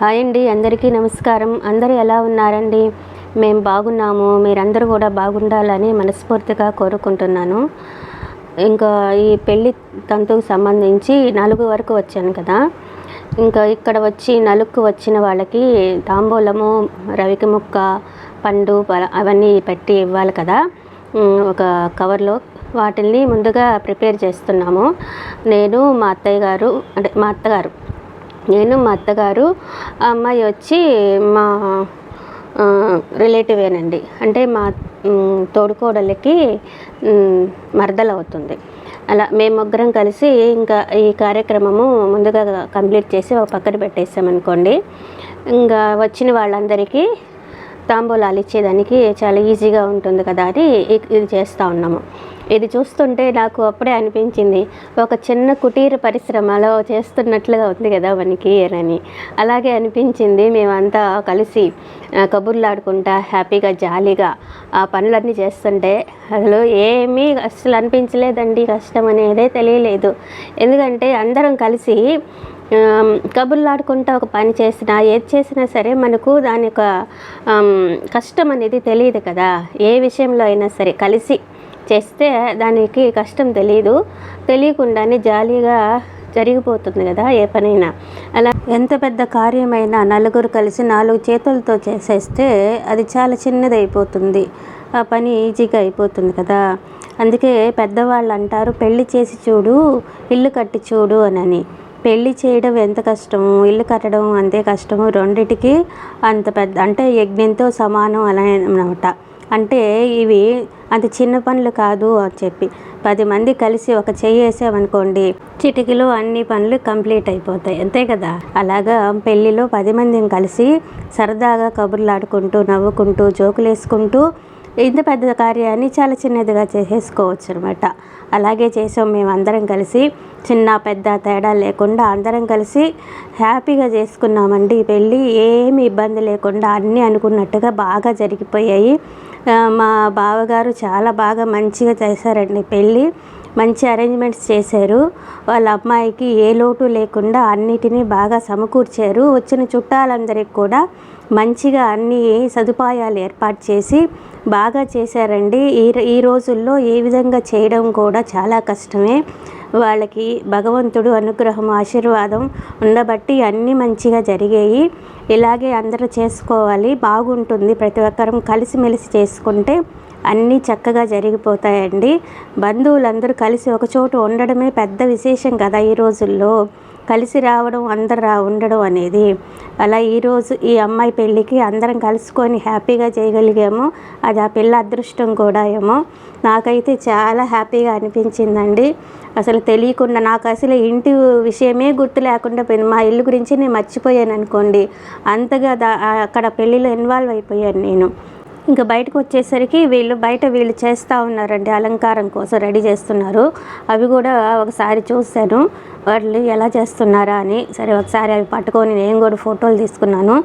Hi అండి అందరికీ నమస్కారం. అందరూ ఎలా ఉన్నారండి? మేము బాగున్నాము. మీరందరూ కూడా బాగుండాలని మనస్ఫూర్తిగా కోరుకుంటున్నాను. ఇంకా ఈ పెళ్ళి తంతుకు సంబంధించి నలుగు వరకు వచ్చాను కదా. ఇంకా ఇక్కడ వచ్చి నలుగుకు వచ్చిన వాళ్ళకి తాంబూలము రవికి ముక్క పండు అవన్నీ పెట్టి ఇవ్వాలి కదా. ఒక కవర్లో వాటిల్ని ముందుగా ప్రిపేర్ చేస్తున్నాము. నేను మా అత్తయ్య గారు అంటే మా అత్తగారు నేను మా అత్తగారు ఆ అమ్మాయి వచ్చి మా రిలేటివేనండి. అంటే మా తోడుకోడలికి మరదలు అవుతుంది అలా మేము ముగ్గురం కలిసి ఇంకా ఈ కార్యక్రమము ముందుగా కంప్లీట్ చేసి ఒక పక్కన పెట్టేసామనుకోండి. ఇంకా వచ్చిన వాళ్ళందరికీ తాంబూలాలు ఇచ్చేదానికి చాలా ఈజీగా ఉంటుంది కదా అని ఇది చేస్తూ ఉన్నాము. ఇది చూస్తుంటే నాకు అప్పుడే అనిపించింది. ఒక చిన్న కుటీర పరిశ్రమలో చేస్తున్నట్లుగా ఉంది కదా మనకి అని. అలాగే అనిపించింది మేమంతా కలిసి కబుర్లాడుకుంటా హ్యాపీగా జాలీగా ఆ పనులన్నీ చేస్తుంటే అసలు ఏమీ అసలు అనిపించలేదండి కష్టం అనేదే తెలియలేదు. ఎందుకంటే అందరం కలిసి కబుర్లాడుకుంటా ఒక పని చేసినా ఏది చేసినా సరే మనకు దాని యొక్క కష్టం అనేది తెలియదు కదా. ఏ విషయంలో అయినా సరే కలిసి చేస్తే దానికి కష్టం తెలియదు తెలియకుండానే జాలీగా జరిగిపోతుంది కదా ఏ పనైనా. అలా ఎంత పెద్ద కార్యమైనా నలుగురు కలిసి నాలుగు చేతులతో చేసేస్తే అది చాలా చిన్నది అయిపోతుంది ఆ పని ఈజీగా అయిపోతుంది కదా. అందుకే పెద్దవాళ్ళు అంటారు పెళ్ళి చేసి చూడు ఇల్లు కట్టి చూడు అని పెళ్ళి చేయడం ఎంత కష్టము? ఇల్లు కట్టడం అంతే కష్టము. రెండిటికి అంత పెద్ద అంటే యజ్ఞంతో సమానం అలా అనమాట. అంటే ఇవి అంత చిన్న పనులు కాదు అని చెప్పి. పది మంది కలిసి ఒక చెయ్యి వేసామనుకోండి చిటికలో అన్ని పనులు కంప్లీట్ అయిపోతాయి. అంతే కదా? అలాగా పెళ్ళిలో పది మందిని కలిసి సరదాగా కబుర్లాడుకుంటూ నవ్వుకుంటూ జోకులు వేసుకుంటూ ఇంత పెద్ద కార్యాన్ని చాలా చిన్నదిగా చేసేసుకోవచ్చు అనమాట అలాగే చేసాం మేము అందరం కలిసి. చిన్న పెద్ద తేడా లేకుండా అందరం కలిసి హ్యాపీగా చేసుకున్నామండి పెళ్ళి. ఏమి ఇబ్బంది లేకుండా అన్నీ అనుకున్నట్టుగా బాగా జరిగిపోయాయి. మా బావగారు చాలా బాగా మంచిగా చేశారండి పెళ్ళి. మంచి అరేంజ్మెంట్స్ చేశారు. వాళ్ళ అమ్మాయికి ఏ లోటు లేకుండా అన్నిటినీ బాగా సమకూర్చారు. వచ్చిన చుట్టాలందరికీ కూడా మంచిగా అన్ని సదుపాయాలు ఏర్పాటు చేసి బాగా చేశారండి. ఈ ఈ రోజుల్లో ఏ విధంగా చేయడం కూడా చాలా కష్టమే. వాళ్ళకి భగవంతుడు అనుగ్రహం ఆశీర్వాదం ఉండబట్టి అన్నీ మంచిగా జరిగాయి. ఇలాగే అందరూ చేసుకోవాలి. బాగుంటుంది. ప్రతి ఒక్కరం కలిసిమెలిసి చేసుకుంటే అన్నీ చక్కగా జరిగిపోతాయండి. బంధువులందరూ కలిసి ఒక చోట ఉండడమే పెద్ద విశేషం కదా ఈ రోజుల్లో. కలిసి రావడం అందరు రా ఉండడం అనేది. అలా ఈరోజు ఈ అమ్మాయి పెళ్ళికి అందరం కలుసుకొని హ్యాపీగా చేయగలిగాము. అది ఆ పిల్ల అదృష్టం కూడా ఏమో. నాకైతే చాలా హ్యాపీగా అనిపించిందండి. అసలు తెలియకుండా నాకు అసలు ఇంటి విషయమే గుర్తు లేకుండా పోయింది. మా ఇల్లు గురించి నేను మర్చిపోయాను అనుకోండి. అంతగా దా అక్కడ పెళ్ళిలో ఇన్వాల్వ్ అయిపోయాను నేను. ఇంకా బయటకు వచ్చేసరికి వీళ్ళు బయట వీళ్ళు చేస్తూ ఉన్నారండి అలంకారం కోసం రెడీ చేస్తున్నారు. అవి కూడా ఒకసారి చూశాను. వాళ్ళు ఎలా చేస్తున్నారా అని సరే ఒకసారి అవి పట్టుకొని నేను కూడా ఫోటోలు తీసుకున్నాను.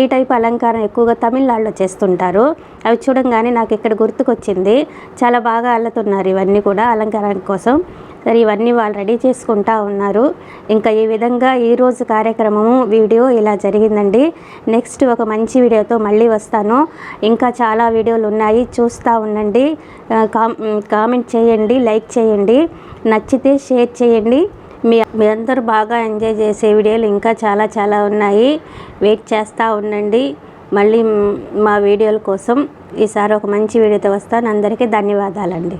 ఈ టైప్ అలంకారం ఎక్కువగా తమిళనాడులో చేస్తుంటారు. అవి చూడంగానే నాకు ఇక్కడ గుర్తుకొచ్చింది. చాలా బాగా అల్లుతున్నారు ఇవన్నీ కూడా అలంకారం కోసం. సరే ఇవన్నీ వాళ్ళు రెడీ చేసుకుంటా ఉన్నారు. ఇంకా ఈ విధంగా ఈరోజు కార్యక్రమము వీడియో ఇలా జరిగిందండి. నెక్స్ట్ ఒక మంచి వీడియోతో మళ్ళీ వస్తాను. ఇంకా చాలా వీడియోలు ఉన్నాయి చూస్తూ ఉండండి. కామెంట్ చేయండి లైక్ చేయండి. నచ్చితే షేర్ చేయండి. మీ మీ అందరూ బాగా ఎంజాయ్ చేసే వీడియోలు ఇంకా చాలా చాలా ఉన్నాయి. వెయిట్ చేస్తూ ఉండండి. మళ్ళీ మా వీడియోల కోసం ఈసారి ఒక మంచి వీడియోతో వస్తాను. అందరికీ ధన్యవాదాలండి.